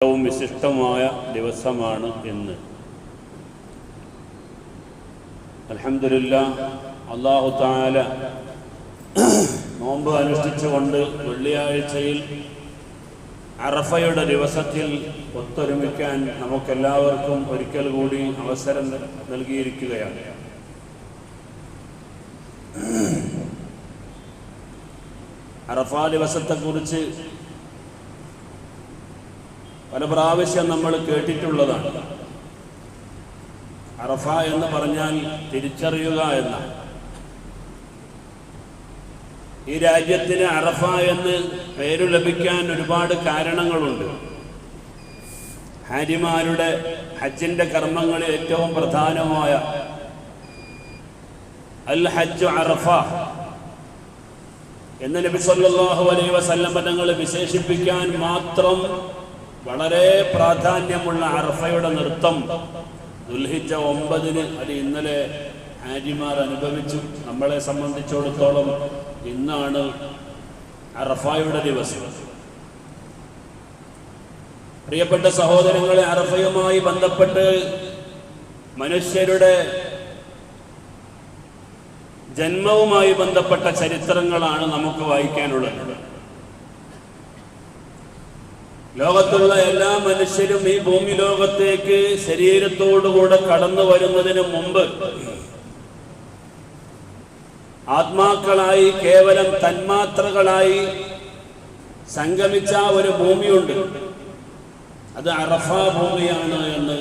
ഏറ്റവും വിശിഷ്ടമായ ദിവസമാണ് ഇന്ന്. അലഹമില്ല അള്ളാഹു താല നോമ്പ് അനുഷ്ഠിച്ചുകൊണ്ട് വെള്ളിയാഴ്ചയിൽ അറഫയുടെ ദിവസത്തിൽ ഒത്തൊരുമിക്കാൻ നമുക്കെല്ലാവർക്കും ഒരിക്കൽ കൂടി അവസരം നൽകിയിരിക്കുകയാണ്. അറഫ ദിവസത്തെക്കുറിച്ച് പല പ്രാവശ്യം നമ്മൾ കേട്ടിട്ടുള്ളതാണ്. അറഫ എന്ന് പറഞ്ഞാൽ തിരിച്ചറിയുക എന്ന. ഈ രാജ്യത്തിന് അറഫ എന്ന് പേരു ലഭിക്കാൻ ഒരുപാട് കാരണങ്ങളുണ്ട്. ഹാരിമാരുടെ ഹജ്ജിന്റെ കർമ്മങ്ങളിൽ ഏറ്റവും പ്രധാനമായ അൽ ഹജ്ജ് അറഫ എന്ന് നബി സല്ലല്ലാഹു അലൈഹി വസല്ലം തങ്ങൾ വിശേഷിപ്പിക്കാൻ മാത്രം വളരെ പ്രാധാന്യമുള്ള അർഫയുടെ നൃത്തം ദുൽഹിജ ഒമ്പതിന് അത് ഇന്നലെ ഹാജിമാർ അനുഭവിച്ചു. നമ്മളെ സംബന്ധിച്ചിടത്തോളം ഇന്നാണ് അറഫായുടെ ദിവസം. പ്രിയപ്പെട്ട സഹോദരങ്ങളെ അറഫയുമായി ബന്ധപ്പെട്ട് മനുഷ്യരുടെ ജന്മവുമായി ബന്ധപ്പെട്ട ചരിത്രങ്ങളാണ് നമുക്ക് വായിക്കാനുള്ളത്. ലോകത്തുള്ള എല്ലാ മനുഷ്യരും ഈ ഭൂമി ലോകത്തേക്ക് ശരീരത്തോടുകൂടെ കടന്നു വരുന്നതിന് മുമ്പ് ആത്മാക്കളായി കേവലം തന്മാത്രകളായി സംഗമിച്ച ഒരു ഭൂമിയുണ്ട്. അത് അറഫ ഭൂമിയാണ് എന്ന്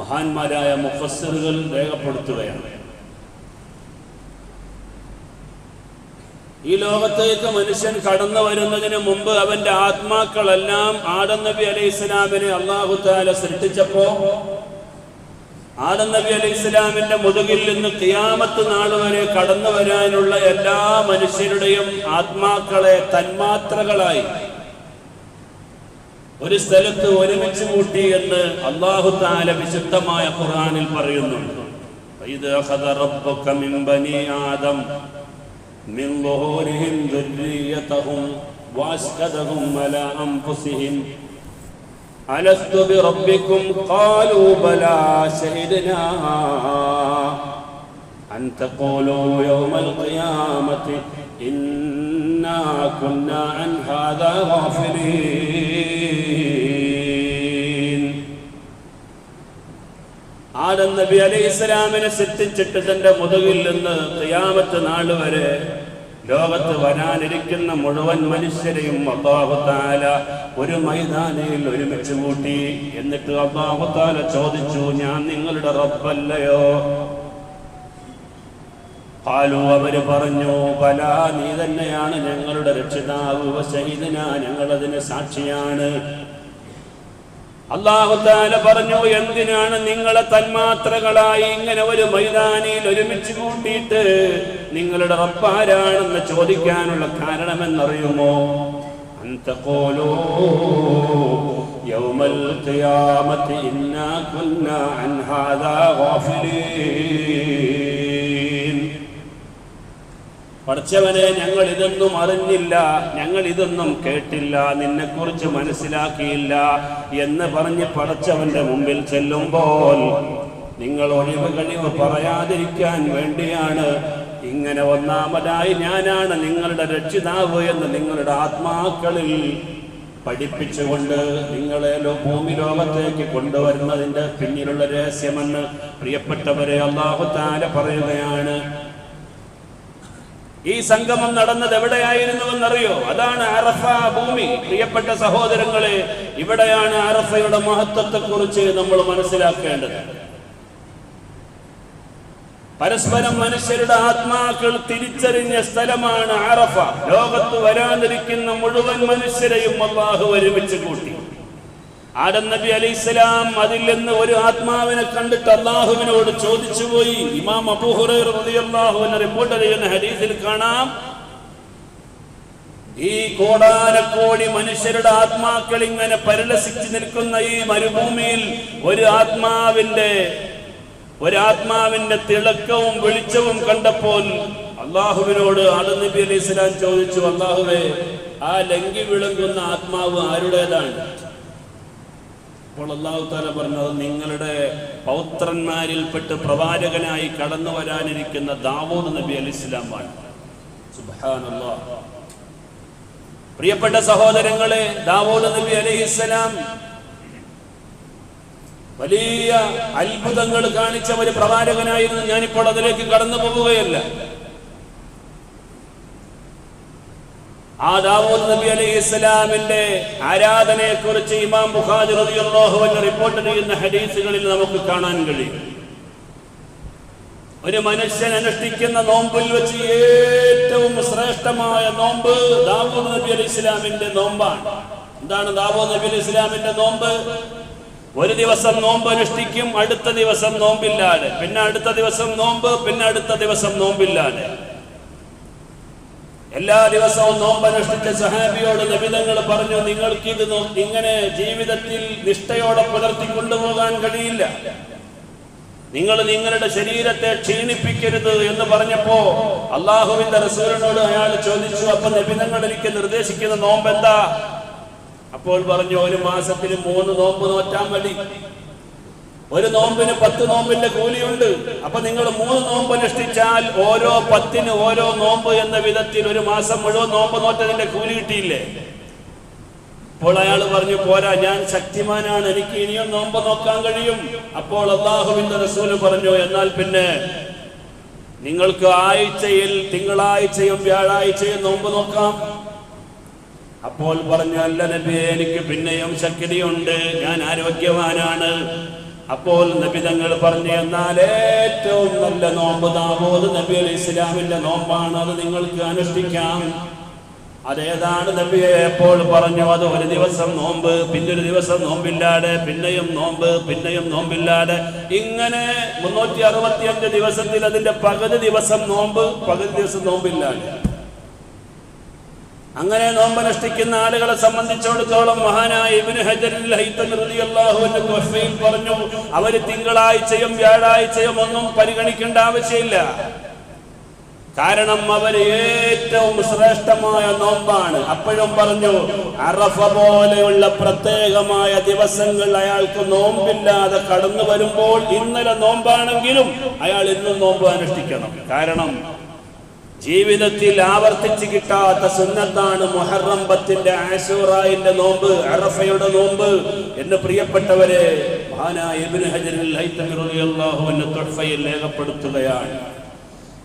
മഹാന്മാരായ മുഫസ്സറുകൾ രേഖപ്പെടുത്തുകയാണ്. ഈ ലോകത്തേക്ക് മനുഷ്യൻ കടന്നു വരുന്നതിന് മുമ്പ് അവന്റെ ആത്മാക്കളെല്ലാം ആദം നബി അലൈഹി ഇസ്ലാമിനെ അള്ളാഹു താല സൃഷ്ടിച്ചപ്പോ ആദം നബി അലൈഹി ഇസ്ലാമിന്റെ മുതുകിൽ നിന്ന് കിയാമത്ത് നാൾ വരെ കടന്നു വരാനുള്ള എല്ലാ മനുഷ്യരുടെയും ആത്മാക്കളെ തന്മാത്രകളായി. ഒരു സ്ഥലത്ത് ഒരുമിച്ച് കൂട്ടി എന്ന് അള്ളാഹു താല വിശുദ്ധമായ ഖുർആനിൽ പറയുന്നുണ്ട്. من ظهورهم ذريتهم وأشهدهم على أنفسهم. ألست بربكم؟ قالوا بلى شهدنا أن تقولوا يوم القيامة إنا كنا عن هذا غافلين. ആദം നബി അലൈഹി ഇസ്ലാമിനെ തന്റെ മുതുകിൽ നിന്ന് ഖിയാമത്ത് നാൾ വരെ ലോകത്ത് വരാനിരിക്കുന്ന മുഴുവൻ മനുഷ്യരെയും അബ്ബാഹുത്താല ഒരു മൈതാനയിൽ ഒരുമിച്ച് കൂട്ടി. എന്നിട്ട് അബ്ബാഹുത്താല ചോദിച്ചു ഞാൻ നിങ്ങളുടെ റബ്ബല്ലയോ? പാലു അവർ പറഞ്ഞു പല നീ തന്നെയാണ് ഞങ്ങളുടെ രക്ഷിതാവ്. ശഹീദന ഞങ്ങളതിന് സാക്ഷിയാണ്. അള്ളാഹുദാല പറഞ്ഞു എന്തിനാണ് നിങ്ങളെ തന്മാത്രകളായി ഇങ്ങനെ ഒരു മൈതാനിയിൽ ഒരുമിച്ച് കൂട്ടിയിട്ട് നിങ്ങളുടെ റബ്ബാരാണെന്ന് ചോദിക്കാനുള്ള കാരണമെന്നറിയുമോ? ഇന്നാ കുന്ന പഠിച്ചവനെ ഞങ്ങൾ ഇതൊന്നും അറിഞ്ഞില്ല ഞങ്ങൾ ഇതൊന്നും കേട്ടില്ല നിന്നെക്കുറിച്ച് മനസ്സിലാക്കിയില്ല എന്ന് പറഞ്ഞ് പഠിച്ചവന്റെ മുമ്പിൽ ചെല്ലുമ്പോൾ നിങ്ങൾ ഒഴിവ് കഴിവ് പറയാതിരിക്കാൻ വേണ്ടിയാണ് ഇങ്ങനെ ഒന്നാമതായി ഞാനാണ് നിങ്ങളുടെ രക്ഷിതാവ് എന്ന് നിങ്ങളുടെ ആത്മാക്കളിൽ പഠിപ്പിച്ചുകൊണ്ട് നിങ്ങളെ ഭൂമി ലോകത്തേക്ക് കൊണ്ടുവരുന്നതിന്റെ പിന്നിലുള്ള രഹസ്യമെന്ന് പ്രിയപ്പെട്ടവരെ അള്ളാഹു താല പറയുകയാണ്. ഈ സംഗമം നടന്നത് എവിടെയായിരുന്നുവെന്നറിയോ? അതാണ് അറഫ ഭൂമി. പ്രിയപ്പെട്ട സഹോദരങ്ങളെ ഇവിടെയാണ് അറഫയുടെ മഹത്വത്തെക്കുറിച്ച് നമ്മൾ മനസ്സിലാക്കേണ്ടത്. പരസ്പരം മനുഷ്യരുടെ ആത്മാക്കൾ തിരിച്ചറിഞ്ഞ സ്ഥലമാണ് അറഫ. ലോകത്ത് വരാനിരിക്കുന്ന മുഴുവൻ മനുഷ്യരെയും അള്ളാഹു ഒരുമിച്ച് കൂട്ടി. ആദം നബി അലി ഇസ്ലാം അതിൽ നിന്ന് ഒരു ആത്മാവിനെ കണ്ടിട്ട് അള്ളാഹുവിനോട് ചോദിച്ചു പോയി. ഇമാം റളിയല്ലാഹു റിപ്പോർട്ട് ചെയ്യുന്ന ഹരീസിൽ കാണാം. ഈ കോടാനക്കോടി മനുഷ്യരുടെ ആത്മാക്കൾ ഇങ്ങനെ പരിലസിച്ച് നിൽക്കുന്ന ഈ മരുഭൂമിയിൽ ഒരു ആത്മാവിന്റെ ഒരാത്മാവിന്റെ തിളക്കവും വെളിച്ചവും കണ്ടപ്പോൾ അള്ളാഹുവിനോട് നബി അലൈഹി സ്വലാം ചോദിച്ചു അള്ളാഹുവേ ആ ലങ്കി വിളങ്ങുന്ന ആത്മാവ് ആരുടേതാണ്? അപ്പോൾ അള്ളാഹു താല പറഞ്ഞത് നിങ്ങളുടെ പൗത്രന്മാരിൽപ്പെട്ട് പ്രവാചകനായി കടന്നു വരാനിരിക്കുന്ന ദാവൂദ് നബി അലി ഇസ്ലാമാണ് പ്രിയപ്പെട്ട സഹോദരങ്ങളെ ദാവൂദ് നബി അലൈഹിസ്സലാം വലിയ അത്ഭുതങ്ങൾ കാണിച്ച ഒരു പ്രവാചകനായിരുന്നു. ഞാനിപ്പോൾ അതിലേക്ക് കടന്നു പോവുകയല്ല. ആ ദാവൂദ് നബി അലൈഹി ഇസ്ലാമിന്റെ ആരാധനയെ കുറിച്ച് ഇമാം ബുഖാരി റളിയല്ലാഹു അൻഹു റിപ്പോർട്ട് ചെയ്യുന്ന ഹദീസുകളിൽ നമുക്ക് കാണാൻ കഴിയും. ഒരു മനുഷ്യൻ അനുഷ്ഠിക്കുന്ന നോമ്പിൽ വെച്ച് ഏറ്റവും ശ്രേഷ്ഠമായ നോമ്പ് ദാവൂദ് നബി അലൈഹി ഇസ്ലാമിന്റെ നോമ്പാണ്. എന്താണ് ദാവൂദ് നബി അലൈഹി ഇസ്ലാമിന്റെ നോമ്പ്? ഒരു ദിവസം നോമ്പ് അനുഷ്ഠിക്കും അടുത്ത ദിവസം നോമ്പില്ലാതെ. പിന്നെ അടുത്ത ദിവസം നോമ്പ് പിന്നെ അടുത്ത ദിവസം നോമ്പില്ലാതെ. എല്ലാ ദിവസവും നോമ്പനുഷ്ഠിച്ച സഹാബിയോട് ലഭിതങ്ങൾ പറഞ്ഞു നിങ്ങൾക്ക് ഇത് നോ- ഇങ്ങനെ ജീവിതത്തിൽ നിഷ്ഠയോടെ പുലർത്തി കൊണ്ടുപോകാൻ കഴിയില്ല. നിങ്ങൾ നിങ്ങളുടെ ശരീരത്തെ ക്ഷീണിപ്പിക്കരുത് എന്ന് പറഞ്ഞപ്പോ അള്ളാഹുവിന്റെ റസൂലിനോട് അയാൾ ചോദിച്ചു അപ്പൊ നബിതങ്ങൾ എനിക്ക് നിർദ്ദേശിക്കുന്ന നോമ്പ് എന്താ അപ്പോൾ പറഞ്ഞു ഒരു മാസത്തിൽ മൂന്ന് നോമ്പ് നോറ്റാൻ മതി. ഒരു നോമ്പിന് പത്ത് നോമ്പിന്റെ കൂലിയുണ്ട്. അപ്പൊ നിങ്ങൾ മൂന്ന് നോമ്പ് അനുഷ്ഠിച്ചാൽ ഓരോ പത്തിന് ഓരോ നോമ്പ് എന്ന വിധത്തിൽ ഒരു മാസം മുഴുവൻ നോമ്പ് നോറ്റതിന്റെ കൂലി കിട്ടിയില്ലേ? അപ്പോൾ അയാൾ പറഞ്ഞു പോരാ ഞാൻ ശക്തിമാനാണ്. എനിക്ക് ഇനിയും നോമ്പ് നോക്കാൻ കഴിയും. അപ്പോൾ അള്ളാഹുവിന്റെ റസൂൽ പറഞ്ഞു എന്നാൽ പിന്നെ നിങ്ങൾക്ക് ആഴ്ചയിൽ തിങ്കളാഴ്ചയും വ്യാഴാഴ്ചയും നോമ്പ് നോക്കാം. അപ്പോൾ പറഞ്ഞു അല്ല നബി എനിക്ക് പിന്നെയും ശക്തിയുണ്ട്. ഞാൻ ആരോഗ്യവാനാണ്. അപ്പോൾ നബി തങ്ങൾ പറഞ്ഞു എന്നാൽ ഏറ്റവും നല്ല നോമ്പ് ദാവൂദ് നബി അലി ഇസ്ലാമിന്റെ നോമ്പാണ്. അത് നിങ്ങൾക്ക് അനുഷ്ഠിക്കാം. അതേതാണ് നബിയെ എപ്പോൾ പറഞ്ഞു അത് ഒരു ദിവസം നോമ്പ് പിന്നൊരു ദിവസം നോമ്പില്ലാതെ പിന്നെയും നോമ്പ് പിന്നെയും നോമ്പില്ലാതെ. ഇങ്ങനെ മുന്നൂറ്റി അറുപത്തിയഞ്ച് ദിവസത്തിൽ അതിന്റെ പകുതി ദിവസം നോമ്പ് പകുതി ദിവസം നോമ്പില്ലാതെ. അങ്ങനെ നോമ്പനുഷ്ഠിക്കുന്ന ആളുകളെ സംബന്ധിച്ചിടത്തോളം മഹാനായ ഇബിന് ഹജറിൽ ത്വഫയിൽ പറഞ്ഞു അവർ തിങ്കളാഴ്ചയും വ്യാഴാഴ്ചയും ഒന്നും പരിഗണിക്കേണ്ട ആവശ്യമില്ല. കാരണം അവർ ഏറ്റവും ശ്രേഷ്ഠമായ നോമ്പാണ്. അപ്പോഴും പറഞ്ഞു അറഫ പോലെയുള്ള പ്രത്യേകമായ ദിവസങ്ങൾ അയാൾക്ക് നോമ്പില്ലാതെ കടന്നു വരുമ്പോൾ ഇന്നലെ നോമ്പാണെങ്കിലും അയാൾ ഇന്നും നോമ്പ് അനുഷ്ഠിക്കണം. കാരണം ജീവിതത്തിൽ ആവർത്തിച്ചു കിട്ടാത്ത സുന്നത്താണ് മുഹറം പത്തിന്റെ ആശൂറായിന്റെ നോമ്പ് അറഫയുടെ നോമ്പ്. എന്ന് പ്രിയപ്പെട്ടവരെ രേഖപ്പെടുത്തുകയാണ്.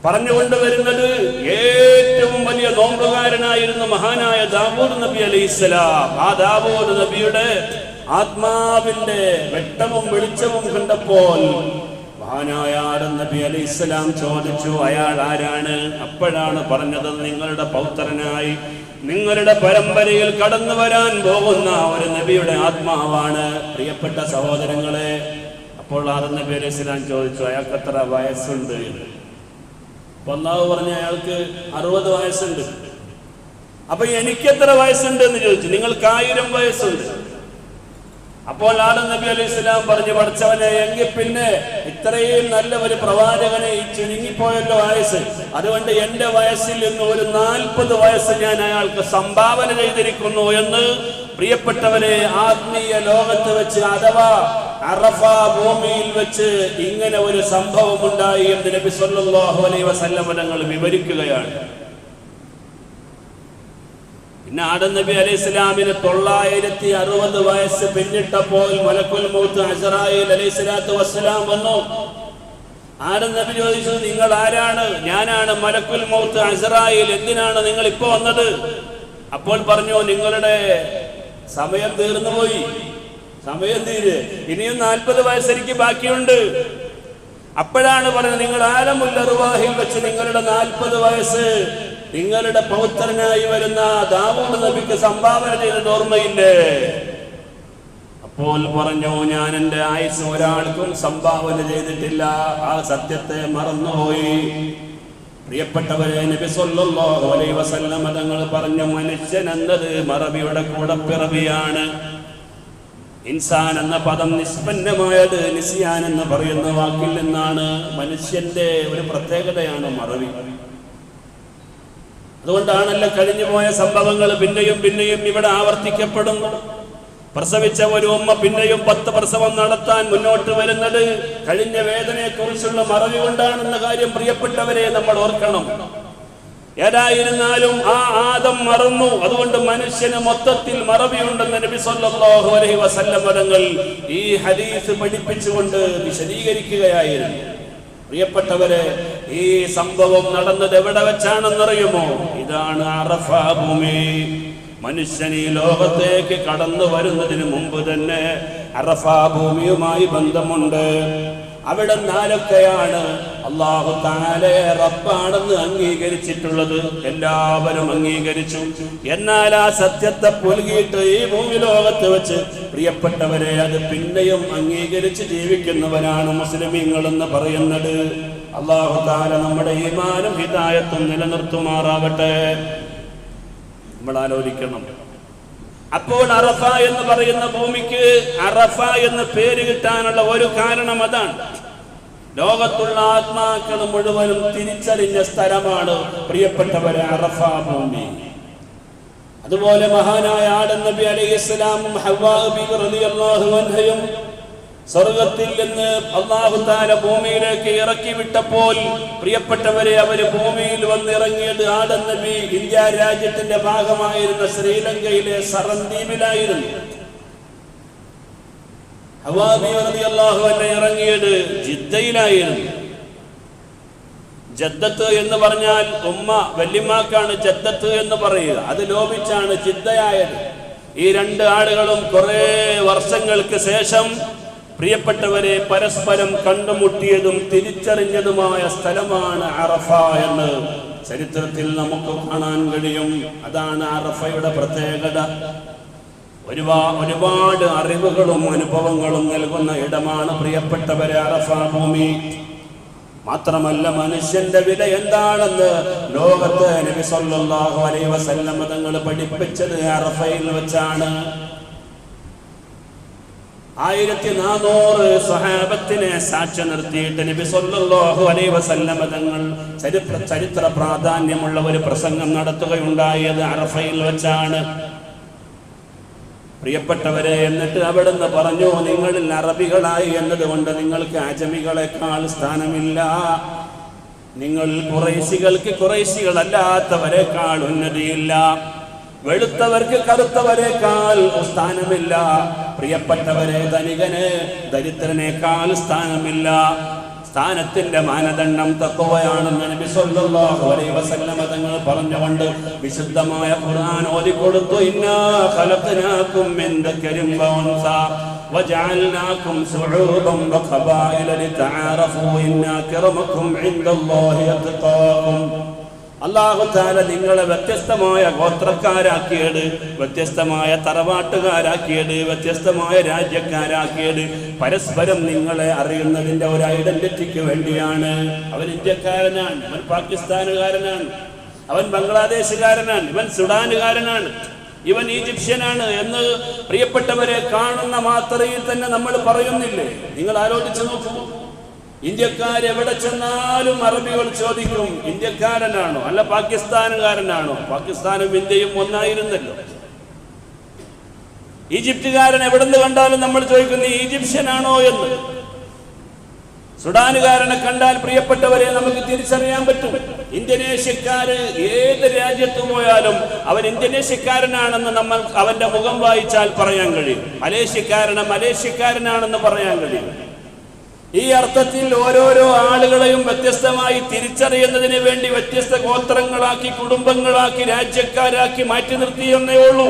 പറഞ്ഞുകൊണ്ട് വരുന്നത് ഏറ്റവും വലിയ നോമ്പുകാരനായിരുന്നു മഹാനായ ദാവൂദ് നബി അലൈഹിസ്സലാം ആ ദാവൂദ് നബിയുടെ ആത്മാവിന്റെ വെട്ടവും വെളിച്ചവും കണ്ടപ്പോൾ മഹാനായ നബി അലി ഇസ്ലാം ചോദിച്ചു അയാൾ ആരാണ്? അപ്പോഴാണ് പറഞ്ഞത് നിങ്ങളുടെ പൗത്രനായി നിങ്ങളുടെ പരമ്പരയിൽ കടന്നു വരാൻ പോകുന്ന ഒരു നബിയുടെ ആത്മാവാണ്. പ്രിയപ്പെട്ട സഹോദരങ്ങളെ അപ്പോൾ ആദം നബി അലൈഹി ഇസ്ലാം ചോദിച്ചു അയാൾക്ക് എത്ര വയസ്സുണ്ട്? അള്ളാഹു പറഞ്ഞ അയാൾക്ക് അറുപത് വയസ്സുണ്ട്. അപ്പൊ എനിക്ക് എത്ര വയസ്സുണ്ട് എന്ന് ചോദിച്ചു നിങ്ങൾക്ക് ആയിരം വയസ്സുണ്ട്. അപ്പോൾ ആണ് നബി അലൈഹി സ്വലാം പറഞ്ഞു പഠിച്ചവനെ എങ്കിൽ പിന്നെ ഇത്രയും നല്ല ഒരു പ്രവാചകനെ ഈ ചുരുങ്ങിപ്പോയല്ലോ വയസ്സ്. അതുകൊണ്ട് എന്റെ വയസ്സിൽ നിന്ന് ഒരു നാൽപ്പത് വയസ്സ് ഞാൻ അയാൾക്ക് സംഭാവന ചെയ്തിരിക്കുന്നു എന്ന് പ്രിയപ്പെട്ടവരെ ആത്മീയ ലോകത്ത് വെച്ച് അഥവാ അറഫ ഭൂമിയിൽ വെച്ച് ഇങ്ങനെ ഒരു സംഭവം ഉണ്ടായി എന്ന് നബി സല്ലല്ലാഹു അലൈഹി വസല്ലം തങ്ങൾ വിവരിക്കുകയാണ്. ആദം നബി അലൈഹി ഇസ്ലാമിന് തൊള്ളായിരത്തി അറുപത് വയസ്സ് പിന്നിട്ടപ്പോൾ മലക്കുൽ മൗത്ത് അസറായിൽ അലൈഹി സ്വലാത്തു വസ്സലാം വന്നു. ആടൻ നബി ചോദിച്ചു നിങ്ങൾ ആരാണ്? ഞാനാണ് മലക്കുൽ മൗത്ത് അസറായിൽ. എന്തിനാണ് നിങ്ങൾ ഇപ്പോ വന്നത്? അപ്പോൾ പറഞ്ഞു നിങ്ങളുടെ സമയം തീർന്നു പോയി. സമയം തീര്. ഇനിയും നാൽപ്പത് വയസ്സ് എനിക്ക് ബാക്കിയുണ്ട്. അപ്പോഴാണ് പറഞ്ഞത് നിങ്ങൾ ആലമുല്ലറുവാഹിൽ വെച്ച് നിങ്ങളുടെ നാൽപ്പത് വയസ്സ് നിങ്ങളുടെ പൗത്രനായി വരുന്ന ദാവൂദ് നബിക്ക് സംഭാവന ചെയ്തത് ഓർമ്മയില്ലേ? അപ്പോൾ പറഞ്ഞു ഞാൻ എന്റെ ആയുസ് ഒരാൾക്കും സംഭാവന ചെയ്തിട്ടില്ല. ആ സത്യത്തെ മറന്നുപോയി. പ്രിയപ്പെട്ടവരെ നബി സല്ലല്ലാഹു അലൈഹി വസല്ലം തങ്ങൾ പറഞ്ഞു മനുഷ്യൻ എന്നത് മറവിയുടെ കൂടെ പിറവിയാണ് ഇൻസാൻ എന്ന പദം നിഷ്പന്നമായത് നിസിയാൻ എന്ന് പറയുന്ന വാക്കിൽ നിന്നാണ്. മനുഷ്യന്റെ ഒരു പ്രത്യേകതയാണ് മറവി. അതുകൊണ്ടാണല്ലോ കഴിഞ്ഞു പോയ സംഭവങ്ങൾ പിന്നെയും പിന്നെയും ഇവിടെ ആവർത്തിക്കപ്പെടുന്നു. പ്രസവിച്ച ഒരു ഉമ്മ പിന്നെയും പത്ത് പ്രസവം നടത്താൻ മുന്നോട്ട് വരുന്നത് കഴിഞ്ഞ വേദനയെ കുറിച്ചുള്ള മറവി കൊണ്ടാണെന്ന കാര്യം പ്രിയപ്പെട്ടവരെ നമ്മൾ ഓർക്കണം. ഏതായിരുന്നാലും ആ ആദം മറന്നു. അതുകൊണ്ട് മനുഷ്യന് മൊത്തത്തിൽ മറവിയുണ്ടെന്ന് നബി സല്ലല്ലാഹു അലൈഹി വസല്ലം പദങ്ങൾ ഈ ഹദീസ് പഠിപ്പിച്ചുകൊണ്ട് വിശദീകരിക്കുകയായിരുന്നു. പ്രിയപ്പെട്ടവരെ ഈ സംഭവം നടന്നത് എവിടെ വെച്ചാണെന്നറിയുമോ? ഇതാണ് അറഫ ഭൂമി. മനുഷ്യൻ ഈ ലോകത്തേക്ക് കടന്നു വരുന്നതിന് മുമ്പ് തന്നെ അറഫ ഭൂമിയുമായി ബന്ധമുണ്ട്. അവിടെ നാലൊക്കെയാണ് അള്ളാഹു താലെ റബ്ബാണെന്ന് അംഗീകരിച്ചിട്ടുള്ളത്. എല്ലാവരും അംഗീകരിച്ചു. എന്നാൽ ആ സത്യത്തെ പുലുകിയിട്ട് ഈ ഭൂമി ലോകത്ത് വെച്ച് പ്രിയപ്പെട്ടവരെ അത് പിന്നെയും അംഗീകരിച്ച് ജീവിക്കുന്നവരാണ് മുസ്ലിമീങ്ങൾ എന്ന് പറയുന്നത്. അള്ളാഹു താല നമ്മുടെ ഈമാനും ഹിതായത്തും നിലനിർത്തുമാറാവട്ടെ നമ്മൾ ആലോചിക്കണം. അപ്പോൾ അറഫ എന്ന് പറയുന്ന ഭൂമിക്ക് അറഫ എന്ന് പേര് കിട്ടാനുള്ള ഒരു കാരണം അതാണ്. ലോകത്തുള്ള ആത്മാക്കൾ മുഴുവനും തിരിച്ചറിഞ്ഞ സ്ഥലമാണ് പ്രിയപ്പെട്ടവരെ അറഫ ഭൂമി. അതുപോലെ മഹാനായ ആടൻ നബി അലൈഹി ഇസ്ലാമും അൻഹയും സ്വർഗത്തിൽ നിന്ന് അള്ളാഹു താല ഭൂമിയിലേക്ക് ഇറക്കി വിട്ടപ്പോൾ പ്രിയപ്പെട്ടവരെ അവർ ഭൂമിയിൽ വന്നിറങ്ങിയത് ആടൻ നബി ഇന്ത്യ രാജ്യത്തിന്റെ ഭാഗമായിരുന്ന ശ്രീലങ്കയിലെ സറന്ദീപിലായിരുന്നു. റളിയല്ലാഹു അൻഹു ഇറങ്ങിയത് ജിദ്ദയിലായിരുന്നു. ജദ്ദത്ത് എന്ന് പറഞ്ഞാൽ ഉമ്മ വല്യമ്മാക്കാണ് ജദ്ദത്ത് എന്ന് പറയുക. അത് ലോപിച്ചാണ് ജിദ്ദയായത്. ഈ രണ്ട് ആളുകളും കുറെ വർഷങ്ങൾക്ക് ശേഷം പ്രിയപ്പെട്ടവരെ പരസ്പരം കണ്ടുമുട്ടിയതും തിരിച്ചറിഞ്ഞതുമായ സ്ഥലമാണ് അറഫ എന്ന് ചരിത്രത്തിൽ നമുക്ക് കാണാൻ കഴിയും. അതാണ് അറഫയുടെ പ്രത്യേകത. ഒരുപാ ഒരുപാട് അറിവുകളും അനുഭവങ്ങളും നൽകുന്ന ഇടമാണ് പ്രിയപ്പെട്ടവരെ അറഫ ഭൂമി. മാത്രമല്ല മനുഷ്യന്റെ വില എന്താണെന്ന് ലോകത്ത് നബി സല്ലല്ലാഹു അലൈഹി തങ്ങൾ പഠിപ്പിച്ചത് അറഫയിൽ വെച്ചാണ്. ആയിരത്തി നാനൂറ് സഹാബത്തിനെ സാക്ഷ്യം നിർത്തിയിട്ട് നബി സല്ലല്ലാഹു അലൈഹി വസല്ലം തങ്ങൾ ചരിത്ര ചരിത്ര പ്രാധാന്യമുള്ള ഒരു പ്രസംഗം നടത്തുകയുണ്ടായത് അറഫയിൽ വെച്ചാണ്. പ്രിയപ്പെട്ടവരെ എന്നിട്ട് അവിടുന്ന് പറഞ്ഞു നിങ്ങളിൽ അറബികളായി എന്നതുകൊണ്ട് നിങ്ങൾക്ക് അജമികളെക്കാൾ സ്ഥാനമില്ല. നിങ്ങൾ കുറേശികൾക്ക് കുറേശികളല്ലാത്തവരെക്കാൾ ഉന്നതിയില്ല. വെളുത്തവർക്ക് കറുത്തവരെക്കാൾ സ്ഥാനമില്ല. പ്രിയപ്പെട്ടവരെ ധനികന് ദരിദ്രനേക്കാൾ സ്ഥാനമില്ല. സ്ഥാനത്തിന്റെ മാനദണ്ഡം തത്വയാണെന്ന് നബി സല്ലല്ലാഹു അലൈഹി വസല്ലമ തങ്ങൾ പറഞ്ഞുകൊണ്ട് വിശുദ്ധമായ ഖുർആൻ ഓതിക്കൊടുത്തു ഇന്നാ ഖലഖനാകും മിൻ ദക്കരിൻ വഉൻസ وجعلناكم شعوبا وقبائل لتعارفوا إن أكرمكم عند الله أتقاكم അള്ളാഹു താല നിങ്ങളെ വ്യത്യസ്തമായ ഗോത്രക്കാരാക്കിയത് വ്യത്യസ്തമായ തറവാട്ടുകാരാക്കിയത് വ്യത്യസ്തമായ രാജ്യക്കാരാക്കിയത് പരസ്പരം നിങ്ങളെ അറിയുന്നതിന്റെ ഒരു ഐഡന്റിറ്റിക്ക് വേണ്ടിയാണ്. അവൻ ഇന്ത്യക്കാരനാണ് അവൻ പാകിസ്ഥാനുകാരനാണ് അവൻ ബംഗ്ലാദേശുകാരനാണ് ഇവൻ സുഡാനുകാരനാണ് ഇവൻ ഈജിപ്ഷ്യനാണ് എന്ന് പ്രിയപ്പെട്ടവരെ കാണുന്ന മാത്രയിൽ തന്നെ നമ്മൾ പറയുന്നില്ലേ? നിങ്ങൾ ആലോചിച്ച് നോക്കൂ. ഇന്ത്യക്കാർ എവിടെ ചെന്നാലും അറബികൾ ചോദിക്കും ഇന്ത്യക്കാരനാണോ? അല്ല പാകിസ്ഥാനുകാരനാണോ പാകിസ്ഥാനും ഇന്ത്യയും ഒന്നായിരുന്നല്ലോ. ഈജിപ്തുകാരൻ എവിടുന്ന് കണ്ടാലും നമ്മൾ ചോദിക്കുന്നത് ഈജിപ്ഷ്യനാണോ എന്ന്? സുഡാനുകാരനെ കണ്ടാൽ പ്രിയപ്പെട്ടവരെ നമുക്ക് തിരിച്ചറിയാൻ പറ്റും. ഇന്തോനേഷ്യക്കാര് ഏത് രാജ്യത്ത് പോയാലും അവൻ ഇന്തോനേഷ്യക്കാരനാണെന്ന് നമ്മൾ അവന്റെ മുഖം വായിച്ചാൽ പറയാൻ കഴിയും. മലേഷ്യക്കാരനെ മലേഷ്യക്കാരനാണെന്ന് പറയാൻ കഴിയും. ഈ അർത്ഥത്തിൽ ഓരോരോ ആളുകളെയും വ്യത്യസ്തമായി തിരിച്ചറിയുന്നതിന് വേണ്ടി വ്യത്യസ്ത ഗോത്രങ്ങളാക്കി കുടുംബങ്ങളാക്കി രാജ്യക്കാരാക്കി മാറ്റി നിർത്തിയെന്നേ ഉള്ളൂ.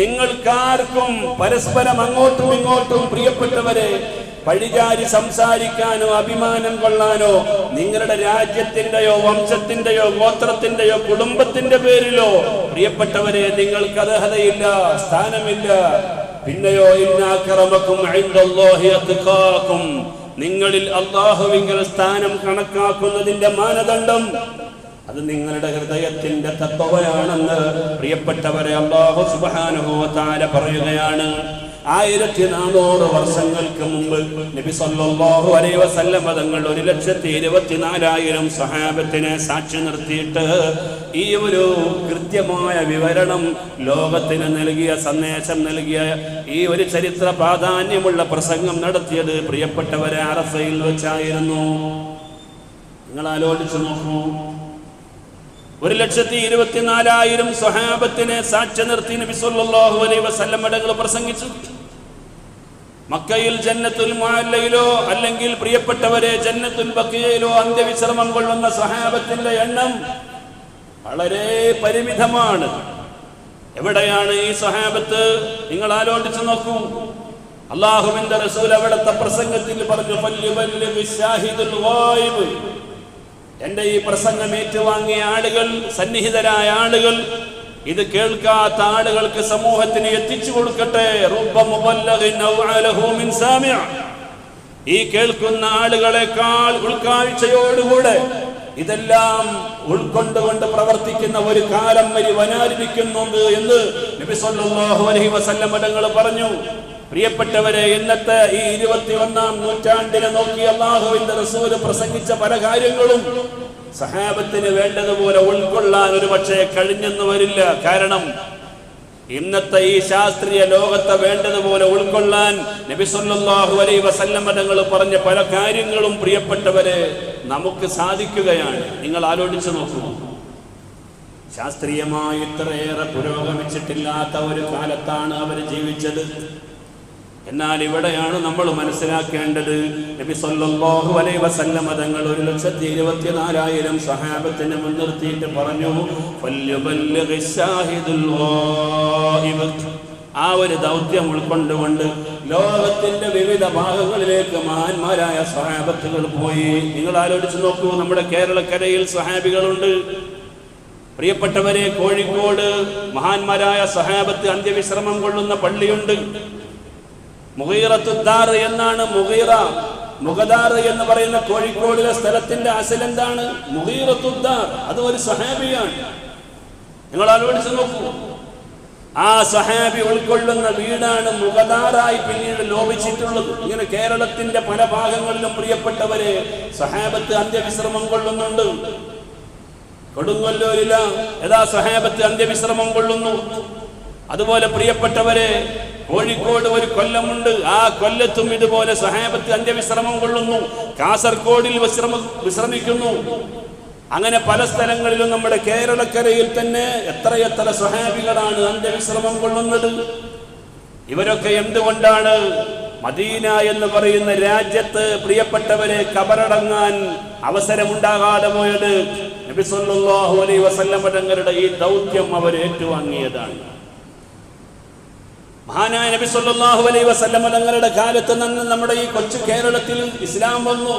നിങ്ങൾക്കാർക്കും പരസ്പരം അങ്ങോട്ടും ഇങ്ങോട്ടും പ്രിയപ്പെട്ടവരെ പഴിചാരി സംസാരിക്കാനോ അഭിമാനം കൊള്ളാനോ നിങ്ങളുടെ രാജ്യത്തിന്റെയോ വംശത്തിന്റെയോ ഗോത്രത്തിന്റെയോ കുടുംബത്തിന്റെ പേരിലോ പ്രിയപ്പെട്ടവരെ നിങ്ങൾക്ക് അർഹതയില്ല സ്ഥാനമില്ല. പിന്നെയോ ഇന്നാക്കറമക്കും നിങ്ങളിൽ അള്ളാഹുവിങ്കൽ സ്ഥാനം കണക്കാക്കുന്നതിന്റെ മാനദണ്ഡം അത് നിങ്ങളുടെ ഹൃദയത്തിന്റെ തത്വയാണെന്ന് പ്രിയപ്പെട്ടവരെ അള്ളാഹു സുബാനുഭവത്താല പറയുകയാണ്. ആയിരത്തി നാനൂറ് വർഷങ്ങൾക്ക് മുമ്പ് നബി സല്ലല്ലാഹു അലൈഹി വസല്ലം തങ്ങൾ ഒരു ലക്ഷത്തി ഇരുപത്തിനാലായിരം സഹാബത്തിനെ സാക്ഷി നിർത്തിയിട്ട് ഈ ഒരു കൃത്യമായ വിവരണം ലോകത്തിന് നൽകിയ സന്ദേശം നൽകിയ ഈ ഒരു ചരിത്ര പ്രാധാന്യമുള്ള പ്രസംഗം നടത്തിയത് പ്രിയപ്പെട്ടവരെ അറഫയിൽ വെച്ചായിരുന്നു. നിങ്ങൾ ആലോചിച്ചു നോക്കൂ. ഒരു ലക്ഷത്തി ഇരുപത്തിനാലായിരം സ്വഹാബത്തിനെ സാക്ഷ്യ നിർത്തി നബി സല്ലല്ലാഹു അലൈഹി വസല്ലം അടങ്ങൾ പ്രസംഗിച്ചു. മക്കയിൽ ജന്നത്തുൽ മാലയിലോ അല്ലെങ്കിൽ പ്രിയപ്പെട്ടവരെ ജന്നത്തുൽ ബക്കിയയിലോ അന്ത്യവിശ്രമം കൊള്ളുന്ന സഹാബത്തിന്റെ എണ്ണം വളരെ പരിമിതമാണ്. എവിടെയാണ് ഈ സഹാബത്ത്? നിങ്ങൾ ആലോചിച്ചു നോക്കൂ. അള്ളാഹുവിന്റെ റസൂൽ അവിടുത്തെ പ്രസംഗത്തിൽ പറഞ്ഞു. എന്റെ ഈ പ്രസംഗം ഏറ്റുവാങ്ങിയ ആളുകൾ സന്നിഹിതരായ ആളുകൾ ഇത് കേൾക്കാത്ത ആളുകൾക്ക് സമൂഹത്തിന് എത്തിച്ചു കൊടുക്കട്ടെ. ഈ കേൾക്കുന്ന ആളുകളെക്കാൾ ഉൾക്കാഴ്ചയോടുകൂടെ ഇതെല്ലാം ഉൾക്കൊണ്ടുകൊണ്ട് പ്രവർത്തിക്കുന്ന ഒരു കാലം വരി വനാരംഭിക്കുന്നുണ്ട് എന്ന് നബി സല്ലല്ലാഹു അലൈഹി വസല്ലം തങ്ങൾ പറഞ്ഞു പ്രിയപ്പെട്ടവരെ ഇന്നത്തെ ഈ ഇരുപത്തി ഒന്നാം നൂറ്റാണ്ടിനെ നോക്കി അള്ളാഹുവിന്റെ റസൂൽ പ്രസംഗിച്ച പല കാര്യങ്ങളും സഹാബത്തിന് വേണ്ടതുപോലെ ഉൾക്കൊള്ളാൻ ഒരു പക്ഷേ കഴിഞ്ഞെന്ന് വരില്ല. കാരണം ഇന്നത്തെ ഈ ശാസ്ത്രീയ ലോകത്തെ വേണ്ടതുപോലെ ഉൾക്കൊള്ളാൻ നബി സല്ലല്ലാഹു അലൈഹി വസല്ലം തങ്ങൾ പറഞ്ഞ പല കാര്യങ്ങളും പ്രിയപ്പെട്ടവരെ നമുക്ക് സാധിക്കുകയാണ്. നിങ്ങൾ ആലോചിച്ചു നോക്കൂ. ശാസ്ത്രീയമായി ഇത്രയേറെ പുരോഗമിച്ചിട്ടില്ലാത്ത ഒരു കാലത്താണ് അവർ ജീവിച്ചത്. എന്നാൽ ഇവിടെയാണ് നമ്മൾ മനസ്സിലാക്കേണ്ടത്. നബി സല്ലല്ലാഹു അലൈഹി വസല്ലം തങ്ങൾ ഒരു ലക്ഷത്തി ഇരുപത്തിനാലായിരം സഹാബത്തിനെ മുൻനിർത്തിയിട്ട് പറഞ്ഞു. ആ ഒരു ദൗത്യം ഉൾക്കൊണ്ടുകൊണ്ട് ലോകത്തിന്റെ വിവിധ ഭാഗങ്ങളിലേക്ക് മഹാന്മാരായ സഹാബത്തുകൾ പോയി. നിങ്ങൾ ആലോചിച്ച് നോക്കൂ നമ്മുടെ കേരളക്കരയിൽ സഹാബികളുണ്ട്. പ്രിയപ്പെട്ടവരെ കോഴിക്കോട് മഹാന്മാരായ സഹാബത്ത് അന്ത്യവിശ്രമം കൊള്ളുന്ന പള്ളിയുണ്ട്. എന്നാണ് മുഗീറ. മുഖദാർ എന്ന് പറയുന്ന കോഴിക്കോടിലെ സ്ഥലത്തിന്റെ അസൽ എന്താണ്? മുഗീറത്തുദ്ദാർ അത് ഒരു സഹാബിയാണ് നിങ്ങൾ ആലോചിച്ച് നോക്കൂ. ആ സഹാബി ഉൾക്കൊള്ളുന്ന വീടാണ് മുഖദാറായി പിന്നീട് ലോപിച്ചിട്ടുള്ളത്. ഇങ്ങനെ കേരളത്തിന്റെ പല ഭാഗങ്ങളിലും പ്രിയപ്പെട്ടവരെ സഹാബത്ത് അന്ത്യവിശ്രമം കൊള്ളുന്നുണ്ട്. കൊടുങ്ങല്ലൂരില. യഥാ സഹാബത്ത് അന്ത്യവിശ്രമം കൊള്ളുന്നു? അതുപോലെ പ്രിയപ്പെട്ടവരെ കോഴിക്കോട് ഒരു കൊല്ലമുണ്ട്. ആ കൊല്ലത്തും ഇതുപോലെ സഹാബത്ത് അന്ത്യവിശ്രമം കൊള്ളുന്നു. കാസർഗോഡിൽ വിശ്രമ വിശ്രമിക്കുന്നു. അങ്ങനെ പല സ്ഥലങ്ങളിലും നമ്മുടെ കേരളക്കരയിൽ തന്നെ എത്രയെത്ര സഹാബികളാണ് അന്ത്യവിശ്രമം കൊള്ളുന്നത്. ഇവരൊക്കെ എന്തുകൊണ്ടാണ് മദീന എന്ന് പറയുന്ന രാജ്യത്ത് പ്രിയപ്പെട്ടവരെ കബറടങ്ങാൻ അവസരമുണ്ടാകാതെ പോയത്? നബി അലൈ വസല്ലം തങ്ങളുടെ ഈ ദൗത്യം അവർ ഏറ്റുവാങ്ങിയതാണ്. മഹാനായ നബി സല്ലല്ലാഹു അലൈഹി വസല്ലം തങ്ങളുടെ കാലത്ത് നിന്ന് നമ്മുടെ ഈ കൊച്ചു കേരളത്തിൽ ഇസ്ലാം വന്നു.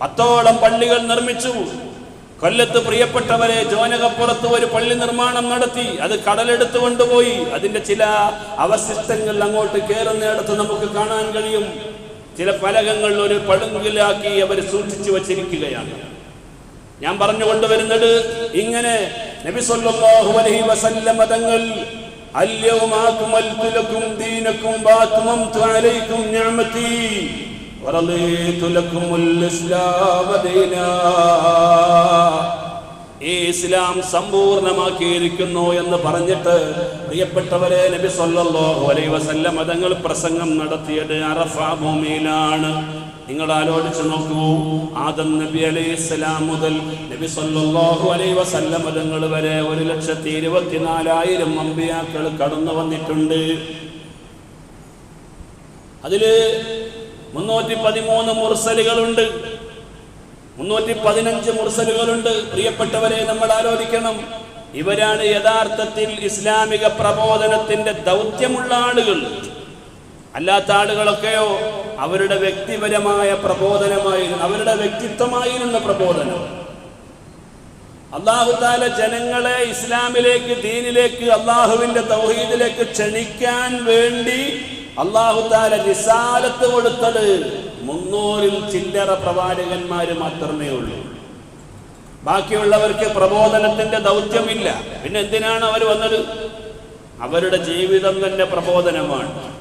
പത്തോളം പള്ളികൾ നിർമ്മിച്ചു. കൊല്ലത്ത് പ്രിയപ്പെട്ടവരെ ജോനകപ്പുറത്ത് ഒരു പള്ളി നിർമ്മാണം നടത്തി. അത് കടലെടുത്ത് കൊണ്ടുപോയി. അതിന്റെ ചില അവശിഷ്ടങ്ങൾ അങ്ങോട്ട് കയറുന്നിടത്ത് നമുക്ക് കാണാൻ കഴിയും. ചില ഫലകങ്ങൾ ഒരു പടുങ്കിലാക്കി അവർ സൂക്ഷിച്ചു വച്ചിരിക്കുകയാണ്. ഞാൻ പറഞ്ഞു കൊണ്ടുവരുന്നത് ഇങ്ങനെ. നബി സല്ലല്ലാഹു അലൈഹി വസല്ലം തങ്ങൾ اليوم أكملت لكم دينكم وأتممت عليكم نعمتي ورضيت لكم الإسلام دينا ഈ ഇസ്ലാം സമ്പൂർണമാക്കിയിരിക്കുന്നു എന്ന് പറഞ്ഞിട്ട് പ്രിയപ്പെട്ടവരെ നബി സല്ലല്ലാഹു അലൈഹി വസല്ലം തങ്ങൾ പ്രസംഗം നടത്തിയത് അറഫ ഭൂമിയിലാണ് നിങ്ങൾ ആലോചിച്ച് നോക്കൂ. ആദം നബി അലൈഹി സ്വലാം മുതൽ നബി സല്ലല്ലാഹു അലൈഹി വസല്ലം തങ്ങൾ വരെ ഒരു ലക്ഷത്തി ഇരുപത്തിനാലായിരം അമ്പിയാക്കൾ കടന്നു വന്നിട്ടുണ്ട്. അതിൽ മുന്നൂറ്റി പതിമൂന്ന് മുർസലുകളുണ്ട്. മുന്നൂറ്റി പതിനഞ്ച് മുർസലുകളുണ്ട്. പ്രിയപ്പെട്ടവരെ നമ്മൾ ആലോചിക്കണം. ഇവരാണ് യഥാർത്ഥത്തിൽ ഇസ്ലാമിക പ്രബോധനത്തിന്റെ ദൗത്യമുള്ള ആളുകൾ. അല്ലാത്ത ആളുകളൊക്കെയോ അവരുടെ വ്യക്തിപരമായ പ്രബോധനമായിരുന്നു അവരുടെ വ്യക്തിത്വമായിരുന്ന പ്രബോധനം. അള്ളാഹുദാല ജനങ്ങളെ ഇസ്ലാമിലേക്ക് ദീനിലേക്ക് അള്ളാഹുവിന്റെ തൗഹീദിലേക്ക് ക്ഷണിക്കാൻ വേണ്ടി അള്ളാഹുദാല നിസാലത്ത് കൊടുത്തത് മുന്നൂറിൽ ചില്ലറ പ്രവാചകന്മാര് മാത്രമേ ഉള്ളൂ. ബാക്കിയുള്ളവർക്ക് പ്രബോധനത്തിന്റെ ദൗത്യമില്ല. പിന്നെ എന്തിനാണ് അവർ വന്നത്? അവരുടെ ജീവിതം തന്നെ പ്രബോധനമാണ്.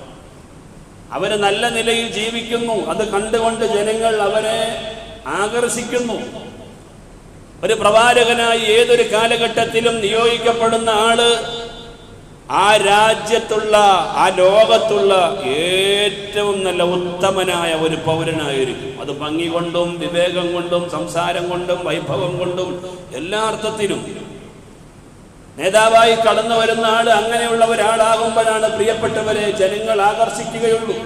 അവർ നല്ല നിലയിൽ ജീവിക്കുന്നു. അത് കണ്ടുകൊണ്ട് ജനങ്ങൾ അവരെ ആകർഷിക്കുന്നു. ഒരു പ്രവാചകനായി ഏതൊരു കാലഘട്ടത്തിലും നിയോഗിക്കപ്പെടുന്ന ആൾ ആ രാജ്യത്തുള്ള ആ ലോകത്തുള്ള ഏറ്റവും നല്ല ഉത്തമനായ ഒരു പൗരനായിരിക്കും. അത് ഭംഗി കൊണ്ടും വിവേകം കൊണ്ടും സംസാരം കൊണ്ടും വൈഭവം കൊണ്ടും എല്ലാ അർത്ഥത്തിലും നേതാവായി കടന്നു വരുന്ന ആൾ അങ്ങനെയുള്ള ഒരാളാകുമ്പോഴാണ് പ്രിയപ്പെട്ടവരെ ജനങ്ങൾ ആകർഷിക്കുകയുള്ളൂ.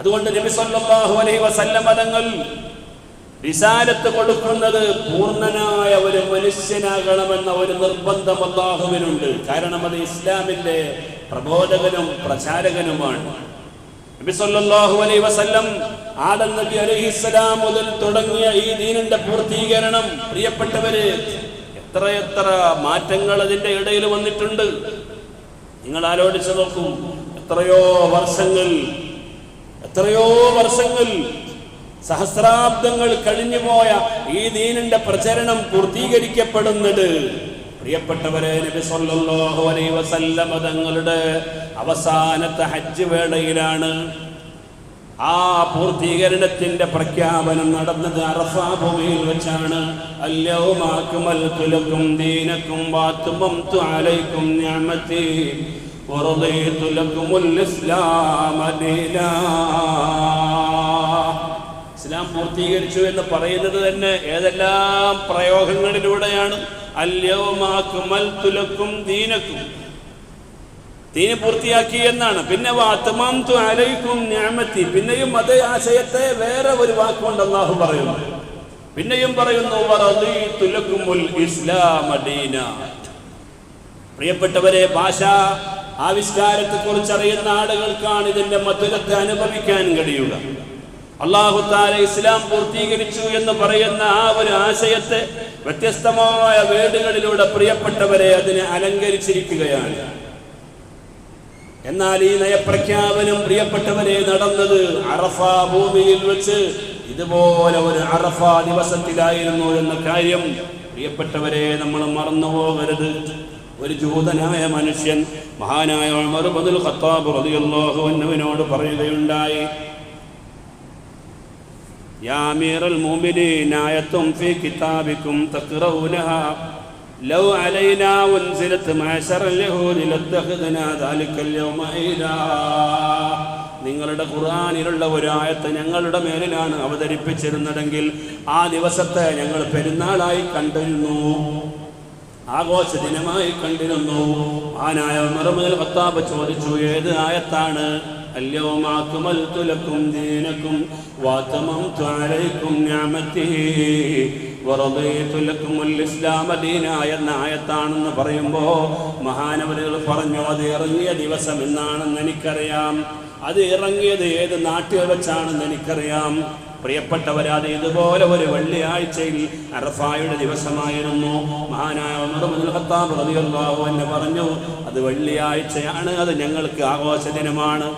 അതുകൊണ്ട് നബി സല്ലല്ലാഹു അലൈഹി വസല്ലം തങ്ങൾ കൊടുക്കുന്നത് പൂർണനായ ഒരു മനുഷ്യനാകണമെന്ന ഒരു നിർബന്ധം അള്ളാഹുവിനുണ്ട്. കാരണം അത് ഇസ്ലാമിന്റെ പ്രബോധകനും പ്രചാരകനുമാണ്. നബി സല്ലല്ലാഹു അലൈഹി വസല്ലം ആദം നബി മുതൽ തുടങ്ങിയ ഈ ദീനിന്റെ പൂർത്തീകരണം പ്രിയപ്പെട്ടവര് എത്രയെത്ര മാറ്റങ്ങൾ അതിന്റെ ഇടയിൽ വന്നിട്ടുണ്ട്? നിങ്ങൾ ആലോചിച്ച് നോക്കും എത്രയോ വർഷങ്ങൾ എത്രയോ വർഷങ്ങൾ സഹസ്രാബ്ദങ്ങൾ കഴിഞ്ഞുപോയ ഈ ദീനിന്റെ പ്രചരണം പൂർത്തീകരിക്കപ്പെടുന്നത്. പ്രിയപ്പെട്ടവരെ നബി സല്ലല്ലാഹു അലൈഹി വസല്ലം തങ്ങളുടെ അവസാനത്തെ ഹജ്ജ് വേളയിലാണ്. ആ പൂർത്തീകരണത്തിന്റെ പ്രഖ്യാപനം നടന്നത് അറഫാ ഭൂമിയിൽ വെച്ചാണ്. അല്യൗമ അക്മൽതു ദീനക്കും ഇസ്ലാം പൂർത്തീകരിച്ചു എന്ന് പറയുന്നത് തന്നെ ഏതെല്ലാം പ്രയോഗങ്ങളിലൂടെയാണ്? അല്യൗമ തുലക്കും ലക്കും ദീനക്കും ദീന് പൂർത്തിയാക്കി എന്നാണ്. പിന്നെ അലൈക്കും ഞാമത്തി പിന്നെയും അതേ ആശയത്തെ വേറെ ഒരു വാക്കുകൊണ്ട് അള്ളാഹു പറയുന്നു. പിന്നെയും പറയുന്നു പ്രിയപ്പെട്ടവരെ ഭാഷ ആവിഷ്കാരത്തെ കുറിച്ച് അറിയുന്ന ആളുകൾക്കാണ് ഇതിന്റെ മധുരത്തെ അനുഭവിക്കാൻ കഴിയുക. അള്ളാഹു താല ഇസ്ലാം പൂർത്തീകരിച്ചു എന്ന് പറയുന്ന ആ ഒരു ആശയത്തെ വ്യത്യസ്തമായ വേടുകളിലൂടെ പ്രിയപ്പെട്ടവരെ അതിനെ അലങ്കരിച്ചിരിക്കുകയാണ്. എന്നാൽ ഈ നയപ്രഖ്യാപനം പ്രിയപ്പെട്ടവരെ നടന്നത് അറഫ ഭൂമിയിൽ വെച്ച് ഇതുപോലെ ഒരു അറഫ ദിവസത്തിലായിരുന്നു എന്ന കാര്യം പ്രിയപ്പെട്ടവരെ നമ്മൾ മറന്നു പോകരുത്. ഒരു ജൂതനായ മനുഷ്യൻ മഹാനായ മറുപതിൽ ഖത്താബ് പറയുകയുണ്ടായി യാമീറൽ മുഅ്മിനീനായത്തും ഫീ കിതാബിക്കും തഖറൗനഹ ലൗ അലൈന ഉൻസിലത്ത് മാശറല്ലഹു لاتخذنا ذلك اليوم عيدا. നിങ്ങളുടെ ഖുർആാനിലുള്ള ഒരായത്ത് ഞങ്ങളുടെ മേലിലാണ് അവതരിപ്പിച്ചിരുന്നതെങ്കിൽ ആ ദിവസത്തെ ഞങ്ങൾ പെരുന്നാളായി കണ്ടിരുന്നു. ആഘോഷ ദിനമായി കണ്ടിരുന്നു ആനായ മറുമുതൽ ഖത്താബ് ചോദിച്ചു ഏത് ആയത്താണ് اليوم أكملت لكم دينكم وأتممت عليكم نعمتي ورضيت لكم الإسلام دينا എന്ന ആയത്താണെന്ന് പറയുമ്പോൾ മഹാനവരുകൾ പറഞ്ഞു അത് ഇറങ്ങിയ ദിവസം എന്നാണെന്ന് എനിക്കറിയാം അത് ഇറങ്ങിയത് ഏത് നാട്ടിൽ വെച്ചാണെന്ന് എനിക്കറിയാം പ്രിയപ്പെട്ടവരെ അത് ഇതുപോലെ ഒരു വെള്ളിയാഴ്ചയിൽ അറഫായുടെ ദിവസമായിരുന്നു. മഹാനായ റളിയല്ലാഹു പറഞ്ഞു അത് വെള്ളിയാഴ്ചയാണ് അത് ഞങ്ങൾക്ക് ആഘോഷ ദിനമാണ്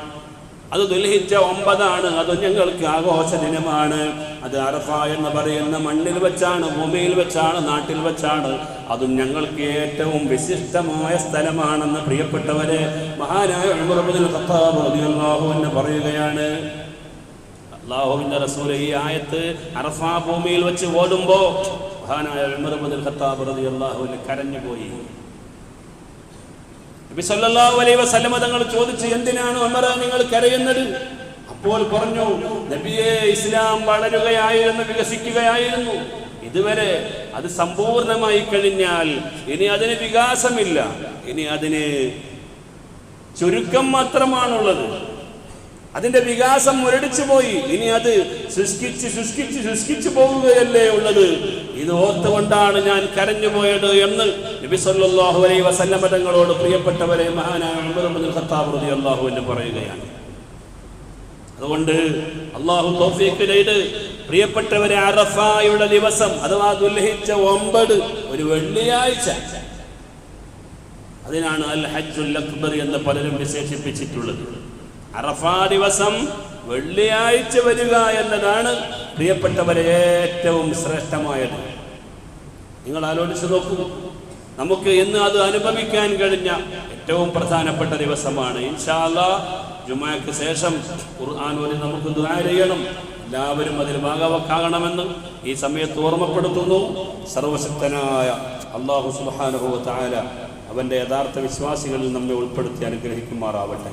അത് ദുൽഹിച്ച ഒമ്പതാണ് അത് ഞങ്ങൾക്ക് ആഘോഷ ദിനമാണ് അത് അറഫ എന്ന് പറയുന്ന മണ്ണിൽ വെച്ചാണ് ഭൂമിയിൽ വെച്ചാണ് നാട്ടിൽ വെച്ചാണ്. അതും ഞങ്ങൾക്ക് ഏറ്റവും വിശിഷ്ടമായ സ്ഥലമാണെന്ന് പ്രിയപ്പെട്ടവരെ മഹാനായ അൻഹു പറയുകയാണ്. അള്ളാഹുവിന്റെ റസൂൽ ഈ ആയത്ത് അറഫാ ഭൂമിയിൽ വെച്ച് ഓടുമ്പോ മഹാനായ ഉമർ ഇബ്നുൽ ഖത്താബ് റളിയല്ലാഹു അൻഹു കരഞ്ഞുപോയി. നബി സല്ലല്ലാഹു അലൈഹി വസല്ലമ തങ്ങൾ ചോദിച്ചു എന്തിനാണ് ഉമർ നിങ്ങൾ കരയുന്നത്? അപ്പോൾ പറഞ്ഞു നബിയെ ഇസ്ലാം വളരുകയായിരുന്നു വികസിക്കുകയായിരുന്നു. ഇതുവരെ അത് സമ്പൂർണമായി കഴിഞ്ഞാൽ ഇനി അതിന് വികാസമില്ല. ഇനി അതിന് ചുരുക്കം മാത്രമാണുള്ളത്. അതിന്റെ വികാസം മുരടിച്ചു പോയി. ഇനി അത് ശുഷ്കിച്ച് ശുഷ്കിച്ച് ശുഷ്കിച്ചു പോവുകയല്ലേ ഉള്ളത്? ഇത് ഓർത്തുകൊണ്ടാണ് ഞാൻ കരഞ്ഞു പോയത് എന്ന് നബി സല്ലല്ലാഹു അലൈഹി തങ്ങളോട് പ്രിയപ്പെട്ടവരെ മഹാനായ ഉമർ ബിൻ ഖത്താബ് റളിയല്ലാഹു അൻഹു പറയുകയാണ്. അതുകൊണ്ട് അള്ളാഹു തൗഫീഖ് പ്രിയപ്പെട്ടവരെ അറഫായുടെ ദിവസം അഥവാ ദുൽഹിജ്ജ ഒമ്പത് ഒരു വെള്ളിയാഴ്ച. അതിനാണ് അൽ ഹജ്ജുൽ അക്ബർ എന്ന് പലരും വിശേഷിപ്പിച്ചിട്ടുള്ളത്. അറഫാ ദിവസം വെള്ളിയാഴ്ച വരിക എന്നതാണ് പ്രിയപ്പെട്ടവരെ ഏറ്റവും ശ്രേഷ്ഠമായത്. നിങ്ങൾ ആലോചിച്ച് നോക്കൂ നമുക്ക് ഇന്ന് അത് അനുഭവിക്കാൻ കഴിഞ്ഞ ഏറ്റവും പ്രധാനപ്പെട്ട ദിവസമാണ്. ഇൻഷാല്ല ജുമാക്ക് ശേഷം ഖുർആൻ ഓതി നമുക്ക് ദുആ ചെയ്യണം. എല്ലാവരും അതിൽ ഭാഗവക്കാകണമെന്ന് ഈ സമയത്ത് ഓർമ്മപ്പെടുത്തുന്നു. സർവശക്തനായ അള്ളാഹു അവന്റെ അവന്റെ യഥാർത്ഥ വിശ്വാസികളിൽ നമ്മെ ഉൾപ്പെടുത്തി അനുഗ്രഹിക്കുമാറാവട്ടെ.